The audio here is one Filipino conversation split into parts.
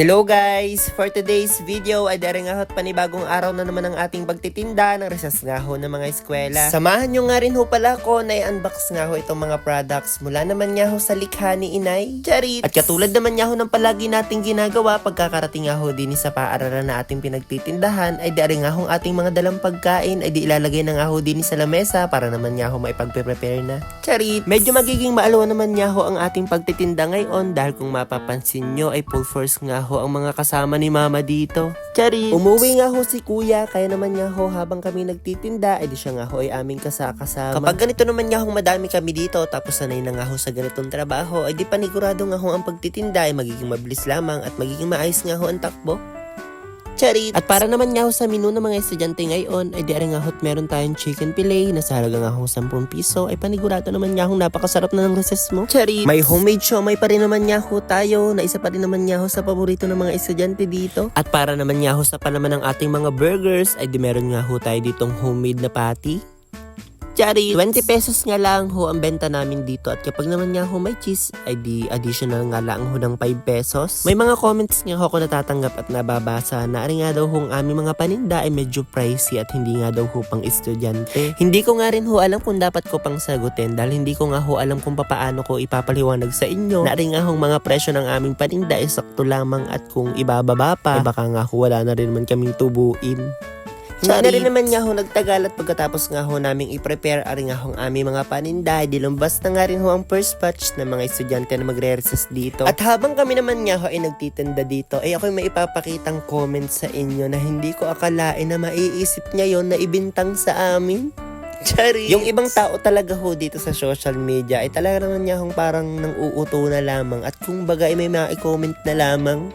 Hello guys! For today's video ay daring ahot panibagong araw na naman ang ating pagtitinda ng resas nga ho ng mga eskwela. Samahan nyo nga rin ho pala ko na i-unbox nga ho itong mga products mula naman nga ho sa likha ni Inay. Charit! At katulad naman nga ho ng palagi nating ginagawa pagkakarating nga ho din sa paaralan na ating pinagtitindahan ay daring nga ho ating mga dalang pagkain ay di ilalagay na nga ho din sa lamesa para naman nga ho maipagpe-prepare na. Charit! Medyo magiging maalawa naman nga ho ang ating pagtitinda ngayon dahil kung mapapansin nyo ay full force nga ho ang mga kasama ni mama dito. Charit! Umuwi nga ho si kuya kaya naman nga ho habang kami nagtitinda ay di siya nga ho ay aming kasakasama. Kapag ganito naman nga ho madami kami dito tapos sanay na nga ho sa ganitong trabaho ay di panigurado nga ho ang pagtitinda ay magiging mabilis lamang at magiging maayos nga ho ang takbo. Charit! At para naman nga ho sa menu ng mga estudyante ngayon, ay di nga ho't meron tayong chicken fillet na sa halaga nga ho 10 piso, ay panigurado naman nga ho napakasarap na ng recess mo. Charit! May homemade siomay pa rin naman nga ho tayo, na isa pa rin naman nga ho sa paborito ng mga estudyante dito. At para naman nga ho sa panaman ng ating mga burgers, ay di meron nga ho tayo ditong homemade na patty. Charit! 20 pesos nga lang ho ang benta namin dito at kapag naman nga ho may cheese ay di additional nga lang ho ng 5 pesos. May mga comments nga ho ako natatanggap at nababasa na ari nga daw ho ang aming mga paninda ay medyo pricey at hindi nga daw ho pang estudyante. Hindi ko nga rin ho alam kung dapat ko pang sagutin dahil hindi ko nga ho alam kung papaano ko ipapaliwanag sa inyo na nga ho mga presyo ng aming paninda ay sakto lamang at kung ibababa pa, eh baka nga ho wala na rin man kaming tubuin. Na rin naman nga ho nagtagal at pagkatapos nga ho naming i-prepare ari nga ho ang aming mga paninda, di lumbas na nga rin ho ang first batch ng mga estudyante na magre-recess dito. At habang kami naman nga ho ay nagtitinda dito, ay ako'y may ipapakitang comment sa inyo na hindi ko akalain na maiisip niya yon na ibintang sa amin. Chari. Yung ibang tao talaga ho dito sa social media ay talaga naman niya hong parang nang uuto na lamang at kung baga ay may mga-comment na lamang.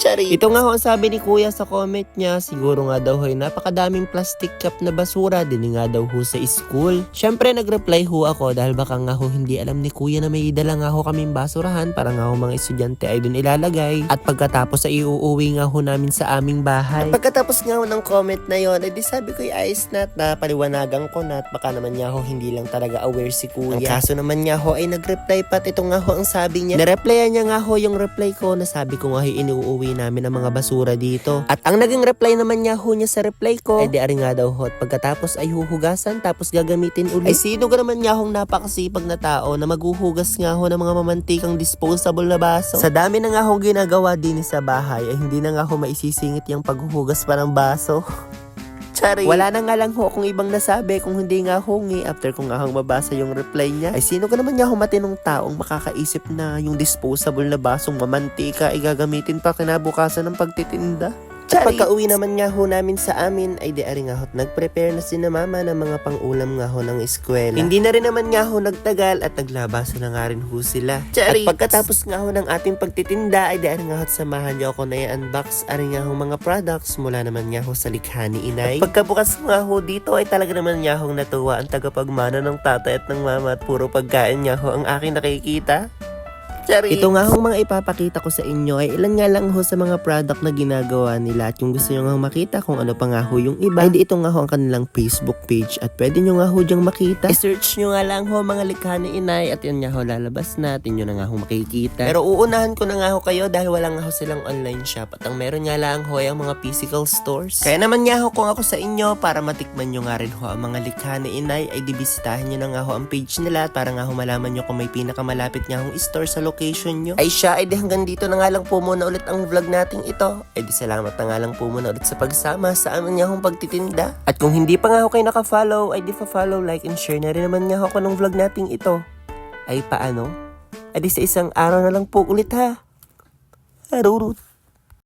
Chari. Ito nga ho ang sabi ni kuya sa comment niya, siguro nga daw ho ay napakadaming plastic cup na basura din nga daw ho sa school. Syempre nag-reply ho ako dahil baka nga ho hindi alam ni kuya na may dala nga ho kaming basurahan para nga ho mga estudyante ay dun ilalagay. At pagkatapos ay iuuwi nga ho namin sa aming bahay. At pagkatapos nga ho ng comment na yon, ay di sabi ko ayos na at napaliwanagan ko na at baka naman nga ho hindi lang talaga aware si kuya. Ang kaso naman nga ho ay nag-reply pat ito nga ho ang sabi niya. Nareplyan niya nga ho yung reply ko na sabi ko nga ho iniuuwi namin ang mga basura dito. At ang naging reply naman niya ho niya sa reply ko, ay di ari nga daw ho. At pagkatapos ay huhugasan tapos gagamitin ulit. Ay sino ka naman niya hong napakasipag na tao na maghuhugas nga ho ng mga mamantikang disposable na baso. Sa dami na nga hong ginagawa din sa bahay ay hindi na nga ho maisisingit yung paghuhugas pa ng baso. Chari. Wala na nga lang ho kung ibang nasabi kung hindi nga hongi after kung nga hong mabasa yung reply niya. Ay sino ka naman nga ho matinong taong makakaisip na yung disposable na basong mamantika ay gagamitin pa kinabukasan ng pagtitinda? At pagka uwi naman nga ho namin sa amin, ay di ari nga ho't nag-prepare na si na mama ng mga pang-ulam nga ho ng eskwela. Hindi na rin naman nga ho nagtagal at naglabasa na nga rin ho sila. At pagkatapos nga ho ng ating pagtitinda, ay di ari nga ho't samahan niyo ako na i-unbox ari nga ho mga products mula naman nga ho sa likha ni inay. At pagkabukas nga ho dito, ay talaga naman nga ho natuwa ang tagapagmana ng tatay at ng mama at puro pagkain nga ho ang aking nakikita. Ito nga hong mga ipapakita ko sa inyo ay ilan nga lang ho sa mga product na ginagawa nila. At kung gusto nyo nga makita kung ano pa nga ho yung iba, ay ito nga ho ang kanilang Facebook page. At pwede nyo nga ho dyang makita. I-search nyo nga lang ho mga likha ni inay. At yun nga ho lalabas na. At yun na nga ho makikita. Pero uunahan ko na nga ho kayo dahil wala nga ho silang online shop. At ang meron nga lang ho ay ang mga physical stores. Kaya naman nga ho kung ako sa inyo para matikman nyo nga rin ho ang mga likha ni inay ay dibisitahin nyo na nga ho ang page nila. Para nga ho malaman nyo kung may pinakamalapit nga hong store sa location nyo. Ay siya, ay di hanggang dito na nga lang po muna ulit ang vlog nating ito. Ay di salamat na nga lang po muna ulit sa pagsama sa amin nga hong pagtitinda. At kung hindi pa nga ako kayo naka-follow, ay di fa-follow, like, and share na rin naman nga ako ng vlog nating ito. Ay paano? Ay di sa isang araw na lang po ulit ha. Harurut.